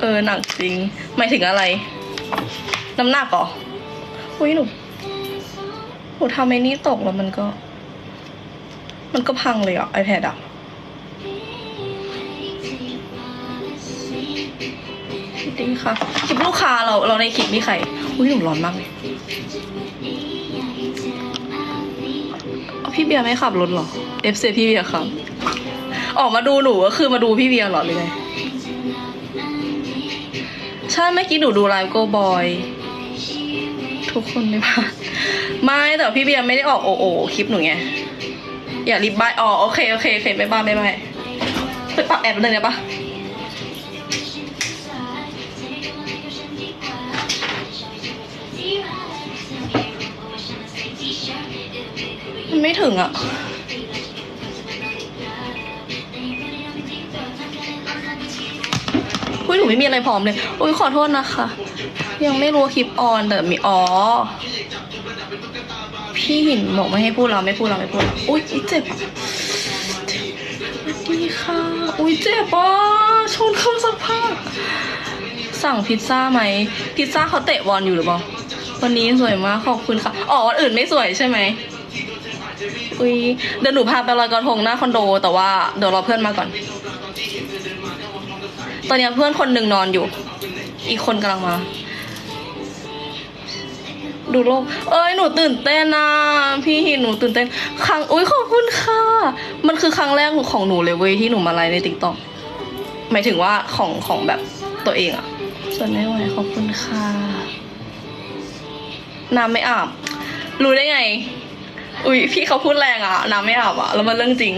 เออหนักจริงหมายถึงอะไร น้ำหนักเหรออุ้ยหนูหนูทำไอ้นี่ตกแล้วมันก็ มันก็พังเลยอะ iPad อะดีค่ะคลิปลูกค้าเราเราในคลิปมีใครอุ้ยหนูร้อนมากเลยพี่เบียร์ไม่ขับรถหรอ FC พี่เบียร์ครับ ออกมาดูหนูก็คือมาดูพี่เบียร์หรอหรือไง ช่เมื่อกี้หนูดูไลฟ์โกบอย ทุกคนในบ้าไม่แต่พี่เบียร์ไม่ได้ออกโอโอคลิปหนูไง อย่ารีบบายอ๋อโอเคโอเคโอเคไม่บ้าไม่บ้าไปปรับแอปเลยได้ปะมันไม่ถึงอะ อุ้ยหนูไม่มีอะไรพร้อมเลย อุ้ยขอโทษนะคะ ยังไม่รู้คลิปออนแต่มีอ๋อ พี่หินบอกไม่ให้พูดเราไม่พูดเราไม่พูด อุ้ยเจ็บอะสวัสดีค่ะ อุ้ยเจ็บอะชนเข้าสักพักสั่งพิซซ่าไหม พิซซ่าเขาเตะบอลอยู่หรือเปล่า วันนี้สวยมากขอบคุณค่ะ อ๋อวันอื่นไม่สวยใช่ไหมอุ้ยเดี๋ยวหนูพาไปลอยกระทงหน้าคอนโด แต่ว่าเดี๋ยวรอเพื่อนมาก่อน ตอนนี้เพื่อนคนหนึ่งนอนอยู่ อีกคนกำลังมา ดูโลก เอ้ยหนูตื่นเต้นนะพี่หนหนูตื่นเต้น ครั้งอุ้ยขอบคุณค่ะ มันคือครั้งแรกของหนูเลยเว้ยที่หนูมาไลฟ์ในติ๊กต็อกหมายถึงว่าของของแบบตัวเองอะส่วนไม่ไหวขอบคุณค่ะน้ำไม่อาบ รู้ได้ไง อุ้ยพี่เขาพูดแรงอะน้ำไม่อาบอะแล้วมันเรื่องจริง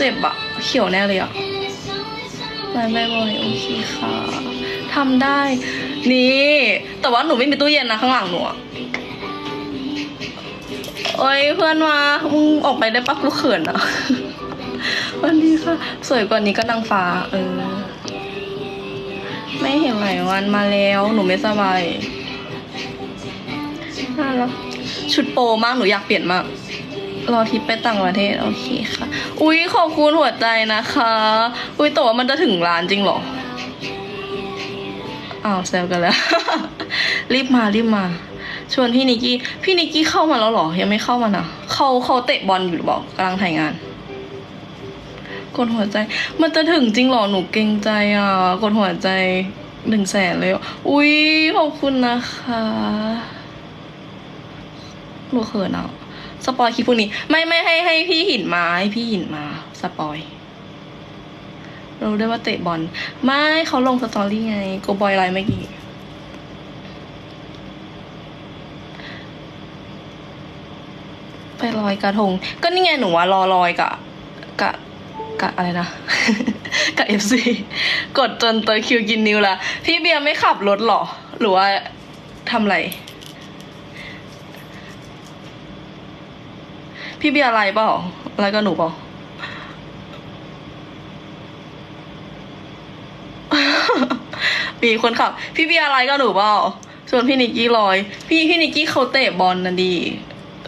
เจ็บอะเขียวแน่เลยอะไม่ไม่บ่อยโอเคค่ะทำได้ นี่ แต่ว่าหนูไม่มีตู้เย็นนะข้างหลังหนูอะโอ้ยเพื่อนมามึงออกไปได้ปะกูเขินอะวันนี้ค่ะ สวยกว่านี้ก็นางฟ้า เออ ไม่เห็นหลายวันมาแล้ว หนูไม่สบายน่ารักชุดโปมากหนูอยากเปลี่ยนมาก รอทิปไปต่างประเทศโอเคค่ะ อุ๊ยขอบคุณหัวใจนะคะ อุ๊ยแต่ว่ามันจะถึงร้านจริงหรออ้าวแซวกันแล้ว รีบมารีบมา ชวนพี่นิกกี้ พี่นิกกี้เข้ามาแล้วหรอ ยังไม่เข้ามานะเขาเขาเตะบอลอยู่หรือเปล่ากำลังถ่ายงาน กดหัวใจ มันจะถึงจริงหรอหนูเกรงใจอะ กดหัวใจหนึ่งแสนเลยอะอุ๊ยขอบคุณนะคะหนูเขินอะ สปอยคลิปพวกนี้ ไม่ไม่ให้ให้พี่หินมาให้พี่หินมา สปอยรู้ได้ว่าเตะบอลไม่เขาลงสตอรี่ไงโกบอยไลน์เมื่อกี้ไปลอยกระทง ก็นี่ไงหนูว่ารอลอยกะกะกะอะไรนะกะเอฟซีกดจนตัวคิวกินนิ้วละพี่เบียร์ไม่ขับรถหรอ หรือว่าทำอะไร พี่เบียร์อะไรเปล่าอะไรกับหนูเปล่ามีคนขับ พี่เบียร์อะไรกับหนูเปล่าชวนพี่นิกกี้ลอย พี่พี่นิกกี้เขาเตะบอลนะดี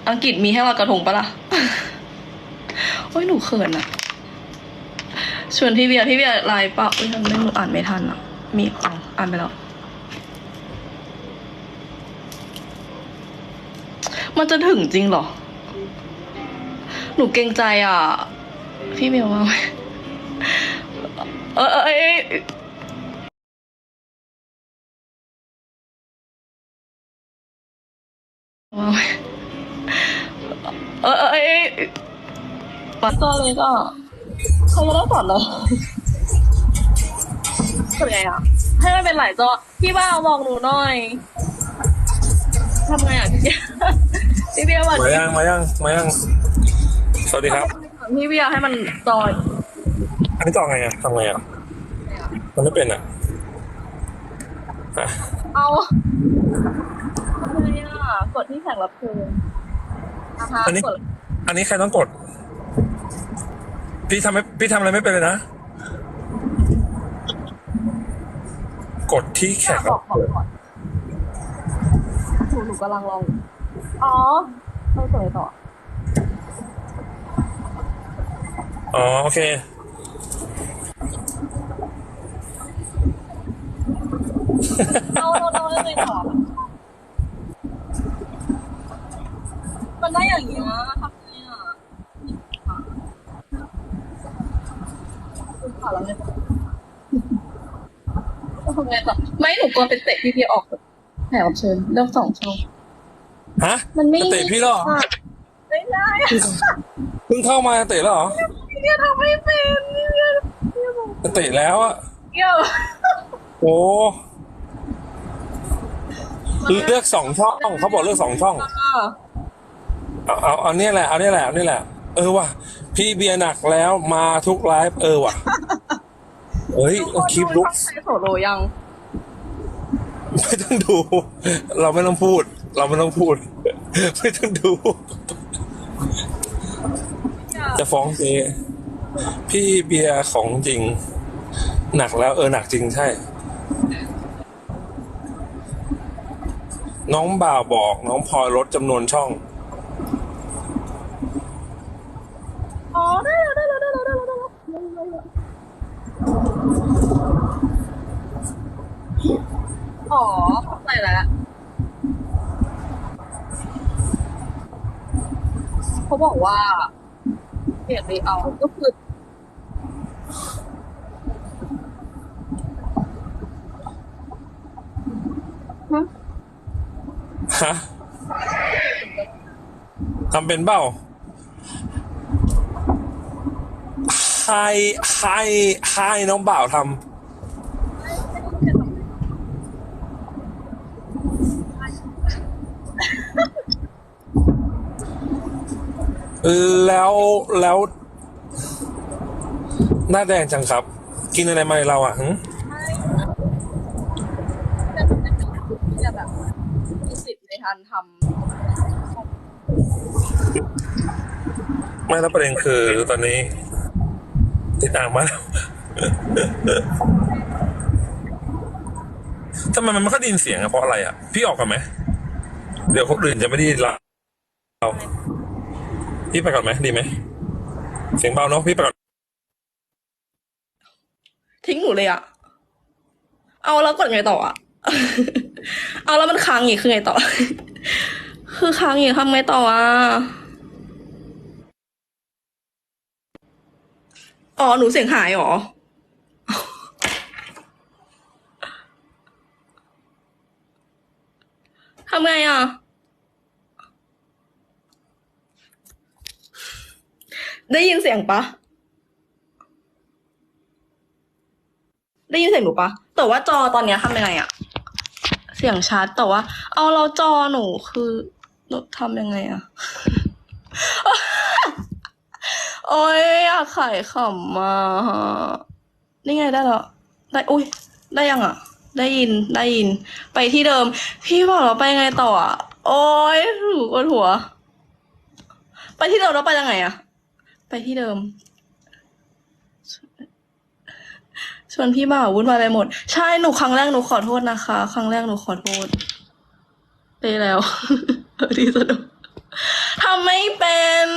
อังกฤษมีให้เรากระทงปะล่ะโอ้ยหนูเขินอะชวนพี่เบียร์พี่เบียร์ไลน์เปล่าอุ้ยทำไมหนูอ่านไม่ทันอะมีอ๋ออ่านไปแล้ว มันจะถึงจริงเหรอ หนูเกรงใจอะ พี่เบียร์ว่าเออเออเอยว่าเออเออเอยปัดตัวเลยก็เขาไม่ได้สอนเลยทำไงอะ ให้มันเป็นหลายจอ พี่บ้ามองหนูหน่อยทำไงอะพี่เบียร์พี่เบียร์วันมายัง มายัง มายัง สวัสดีครับพี่เบียร์ให้มันจอยอันนี้ต่อไงอะทำไงอะมันไม่เป็นอะอะเอาอะไรอะกดที่แข่งรับเชิญนะคะอันนี้กดอันนี้ใครต้องกด พี่ทำไม่พี่ทำอะไรไม่เป็นเลยนะ กดที่แขกบอกบอกก่อนหนูหนูกำลังลอง อ๋อต้องสวยต่อ อ๋อ โอเค เอาเราเราตอมันได้อย่างนี้นะทำไงอะคุณขาแล้วไงต่อไม่หนูกลัวเป็นเตะพี่พีออกแหมเชิญเลือกสองช่องฮะมันไม่เตะพี่หรอ ไม่ได้ เพิ่งเข้ามาเตะหรอ เนี่ยทำไม่เป็นเนี่ยเนี่ยบอกจะเตะแล้วอะเกี่ยวโอ้เลือกสองช่องเขาบอกเลือกสองช่องอะเอาเอาเอาเนี่ยแหละเอาเนี่ยแหละเอาเนี่ยแหละ เออว่ะพี่เบียร์หนักแล้วมาทุกไลฟ์เออว่ะเฮ้ยเอาคลิปลุกใช้โสโลยัง ไม่ต้องดู เราไม่ต้องพูด เราไม่ต้องพูด ไม่ต้องดู จะฟ้องเจ พี่เบียร์ของจริง หนักแล้วเออหนักจริงใช่ น้องบ่าวบอกน้องพลอยลดจำนวนช่อง อ๋อได้แล้วได้แล้วได้แล้วได้แล้วได้แล้วได้แล้วอ๋อเข้าใจแล้ว เขาบอกว่าเปลี่ยนรีเอาก็คือ ฮะทำเป็นเบ้าให้ให้ให้น้องบ่าวทำแล้วแล้ว หน้าแดงจังครับ กินอะไรมาเราอะหึจะแบบมีสิทธิ์ในการท ไม่แล้วประเด็นคือตอนนี้ ติดตามมาแล้วทำไมมันไม่ค่อยได้ยินเสียงอะเพราะอะไรอะพี่ออกก่อนไหม เดี๋ยวคนอื่นจะไม่ได้ยินเรา พี่ไปก่อนไหมดีไหม เสียงเบาเนาะพี่ไปก่อน ทิ้งหนูเลยอะเอาแล้วกดไงต่ออะเอาแล้วมันค้างอีกคือไงต่อ คือค้างอีกทำไงต่ออะ อ๋อ หนูเสียงหายหรอ ทำไงอะ ได้ยินเสียงปะ ได้ยินเสียงหนูปะ แต่ว่าจอตอนเนี้ยทำยังไงอะ เสียงชัดแต่ว่า เอาเราจอหนูคือหนูทำยังไงอะ โอ้ยอยากขายขำมานี่ไงได้แล้วได้อุ้ยได้ยังอะได้ยินได้ยิน ไปที่เดิม พี่บอกเราไปไงต่ออะโอ้ยหูปวดหัว ไปที่เดิมแล้วไปยังไงอะไปที่เดิมชวนพี่บ่าววุ่นวายไปหมด ใช่หนูครั้งแรกหนูขอโทษนะคะ ครั้งแรกหนูขอโทษไปแล้วเออดีสนุกทำไม่เป็น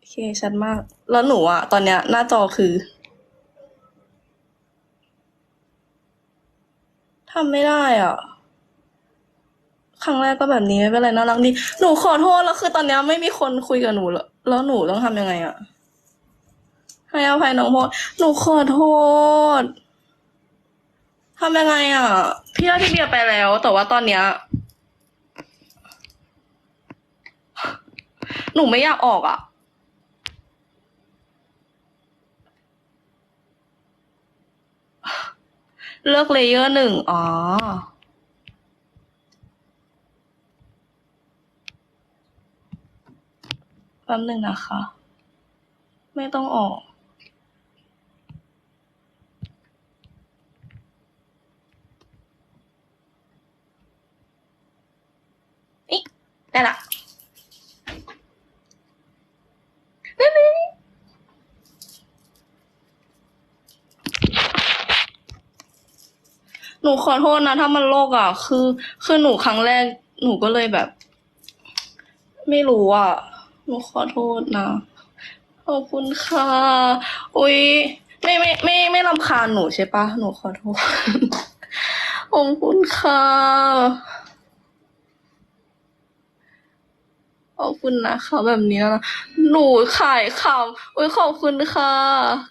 โอ เคชัดมาก แล้วหนูอะตอนเนี้ยหน้าจอคือทำไม่ได้อะ ครั้งแรกก็แบบนี้ไม่เป็นไรน่ารักดี หนูขอโทษแล้วคือตอนเนี้ยไม่มีคนคุยกับหนูแล้วแล้วหนูต้องทำยังไงอะ ให้อภัยน้องโพดหนูขอโทษทำยังไงอะ พี่ได้พี่เบียร์ไปแล้ว แต่ว่าตอนเนี้ย หนูไม่อยากออกอะ เลือกเลเยอร์หนึ่ง อ๋อแป๊บหนึ่งนะคะ ไม่ต้องออก อิได้ละนั่นเอง หนูขอโทษนะถ้ามันโลกอะ คือคือหนูครั้งแรก หนูก็เลยแบบ ไม่รู้อะ หนูขอโทษนะขอบคุณค่ะ อุ้ยไม่ไม่ไม่ไม่รำคาญหนูใช่ปะหนูขอโทษขอบคุณค่ะขอบคุณนะคะแบบนี้นะหนูขายคำอุ้ยขอบคุณค่ะ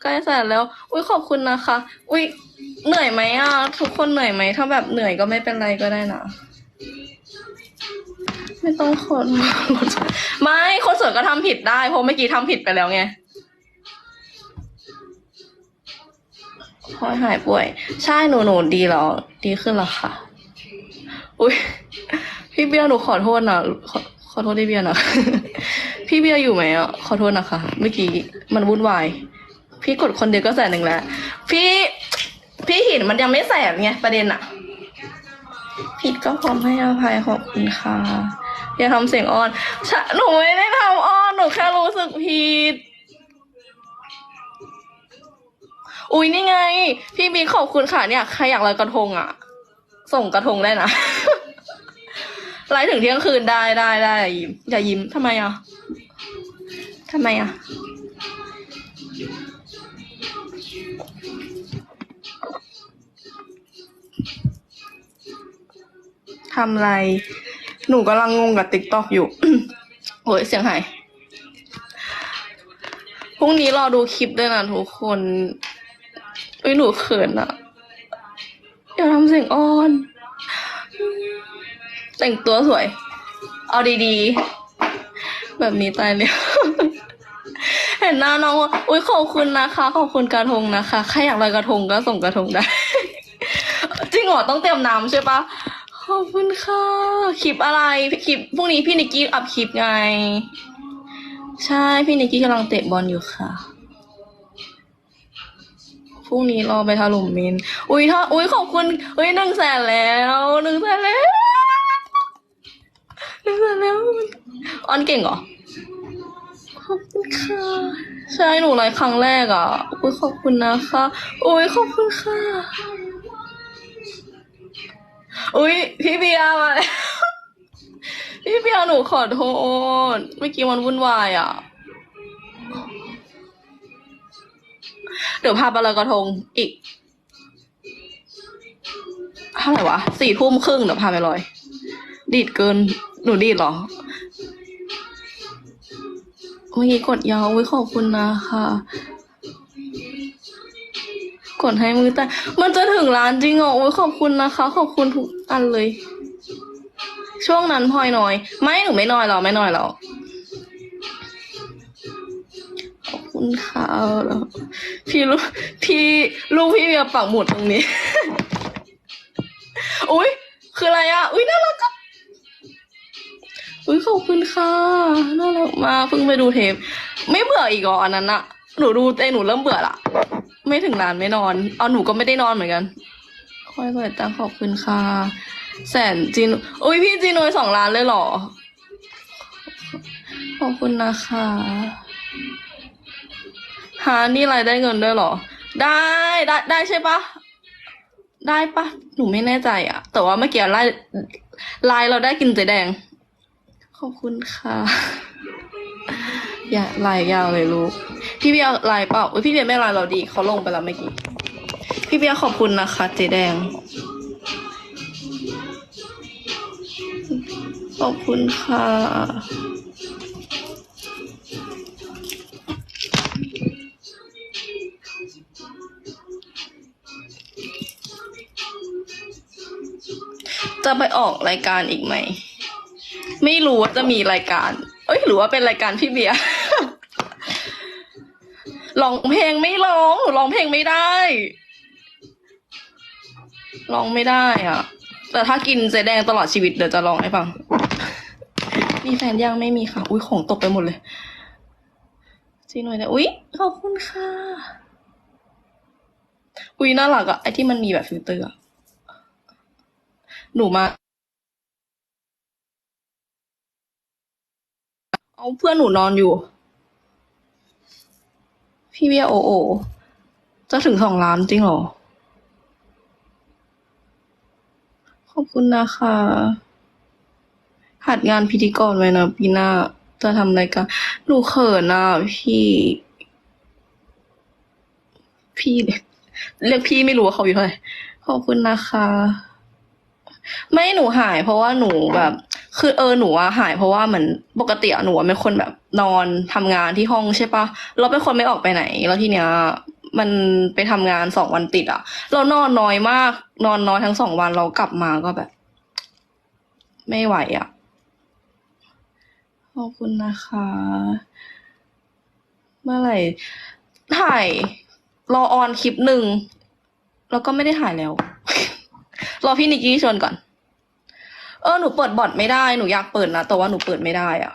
ใกล้แสนแล้ว อุ้ยขอบคุณนะคะ อุ้ย เหนื่อยไหมอะ ทุกคนเหนื่อยไหม ถ้าแบบเหนื่อยก็ไม่เป็นไรก็ได้นะ ไม่ต้องขอโทษไม่คนสวยก็ทำผิดได้ เพราะเมื่อกี้ทำผิดไปแล้วไงพอยหายป่วย ใช่หนูหนูดีแล้ว ดีขึ้นแล้วค่ะ อุ้ยพี่เบียร์หนูขอโทษนะขอขอโทษพี่เบียร์นะพี่เบียร์อยู่ไหมอะขอโทษนะคะ เมื่อกี้มันวุ่นวาย พี่กดคนเดียวก็แสนหนึ่งแล้ว พี่ พี่หินมันยังไม่แสนไงประเด็นอะผิดก็พร้อมให้อภัยขอบคุณค่ะอย่าทำเสียงอ้อนฉะหนูไม่ได้ทำอ้อนหนูแค่รู้สึกผิดอุ้ยนี่ไง พี่บิ๊กขอบคุณค่ะเนี่ยใครอยากลอยกระทงอะ ส่งกระทงได้นะไลฟ์ถึงเที่ยงคืนได้ได้ได้อย่ายิ้มอย่ายิ้มทำไมอะทำไมอะำอะไร หนูกำลังงงกับติ๊กต็อกอยู่ โอ้ยเสียงหาย พรุ่งนี้รอดูคลิปด้วยนะทุกคนเอ้ยหนูเขินอะอย่าทำเสียงอ่อน แต่งตัวสวย เอาดีๆ แบบนี้ตายเลยเห็นหน้าน้องว่าอุ้ยขอบคุณนะคะ ขอบคุณกระทงนะคะ ใครอยากลอยกระทงก็ส่งกระทงได้ จริงเหรอต้องเตรียมน้ำใช่ปะ ขอบคุณค่ะคลิปอะไรคลิปพรุ่งนี้พี่นิกกี้อัพคลิปไง ใช่พี่นิกกี้กำลังเตะบอลอยู่ค่ะพรุ่งนี้รอไปถล่มมินอุ้ยถ้าอุ้ยขอบคุณอุ้ยหนึ่งแสนแล้วหนึ่งแสนแล้วหนึ่งแสนแล้วออนเก่งเหรอขอบคุณค่ะใช่หนูไลฟ์ครั้งแรกอะอุ้ยขอบคุณนะคะอุ้ยขอบคุณค่ะ อุ้ยพี่เบียร์มาแล้วพี่เบียร์หนูขอโทษเมื่อกี้มันวุ่นวายอะ เดี๋ยวพาไปลอยกระทงอีกเท่าไหร่วะสี่ทุ่มครึ่งเดี๋ยวพาไปลอย ดีดเกิน หนูดีดเหรอเมื่อกี้กดยาวไว้ยขอบคุณนะคะ กดให้มือแต่มันจะถึงร้านจริงเหรอโอ้ยขอบคุณนะคะ ขอบคุณทุกอันเลย ช่วงนั้นพลอยน้อย ไม่หนูไม่น้อยหรอไม่น้อยหรอขอบคุณค่ะแล้วพี่ลูกพี่ลูกพี่เบียร์ปักหมุดตรงนี้ อุ้ยคืออะไรอะ อุ้ยน่ารักอะอุ้ยขอบคุณค่ะน่ารักมากเพิ่งไปดูเทป ไม่เบื่ออีกเหรออันนั้นอะ หนูดูเองหนูเริ่มเบื่อละไม่ถึงร้านไม่นอน เอาหนูก็ไม่ได้นอนเหมือนกัน ค่อยเปิดตังขอบคุณค่ะ แสนจีนอุ้ยพี่จีนอยสองล้านเลยเหรอ ขอบคุณนะคะหานี่รายได้เงินด้วยเหรอ ได้ได้ได้ใช่ปะได้ปะหนูไม่แน่ใจอะแต่ว่าเมื่อกี้ไลน์ไลน์เราได้กินเจแดง ขอบคุณค่ะ อย่าลน์ยาวเลยลูก พี่เบียร์ลน์เปล่าอุ้ยพี่เบียร์ไม่ลน์เราดีเขาลงไปแล้วเมื่อกี้ พี่เบียร์ขอบคุณนะคะเจแดง ขอบคุณค่ะจะไปออกรายการอีกไหม ไม่รู้ว่าจะมีรายการ เอ้ยหรือว่าเป็นรายการพี่เบียร์ ร้องเพลงไม่ร้องหนูร้องเพลงไม่ได้ร้องไม่ได้อะ แต่ถ้ากินเจแดงตลอดชีวิตเดี๋ยวจะร้องให้ฟัง มีแฟนยังไม่มีค่ะ อุ้ยของตกไปหมดเลยจีหน่อยนะอุ้ยขอบคุณค่ะ อุ้ยน่ารักอะไอที่มันมีแบบฟิลเตอร์อะหนูมาเอาเพื่อนหนูนอนอยู่ พี่เบียโอโอ จะถึงสองล้านจริงเหรอ ขอบคุณนะคะ หัดงานพิธีกรไว้นะปีหน้า จะทำรายการหนูเขินอะพี่ พี่เนี่ยเรียกพี่ไม่รู้ว่าเขาอยู่เท่าไหร่ขอบคุณนะคะ ไม่หนูหายเพราะว่าหนูแบบ คือเออหนูอะหายเพราะว่าเหมือนปกติอะหนูอะเป็นคนแบบนอนทำงานที่ห้องใช่ปะเราเป็นคนไม่ออกไปไหน แล้วทีเนี้ยมันไปทำงานสองวันติดอะเรานอนน้อยมาก นอนน้อยทั้งสองวันเรากลับมาก็แบบ ไม่ไหวอะขอบคุณนะคะ เมื่อไหร่ถ่ายรอออนคลิปหนึ่งแล้วก็ไม่ได้ถ่ายแล้ว รอพี่นิกกี้ชวนก่อน เออหนูเปิดบอทไม่ได้หนูอยากเปิดนะแต่ว่าหนูเปิดไม่ได้อะ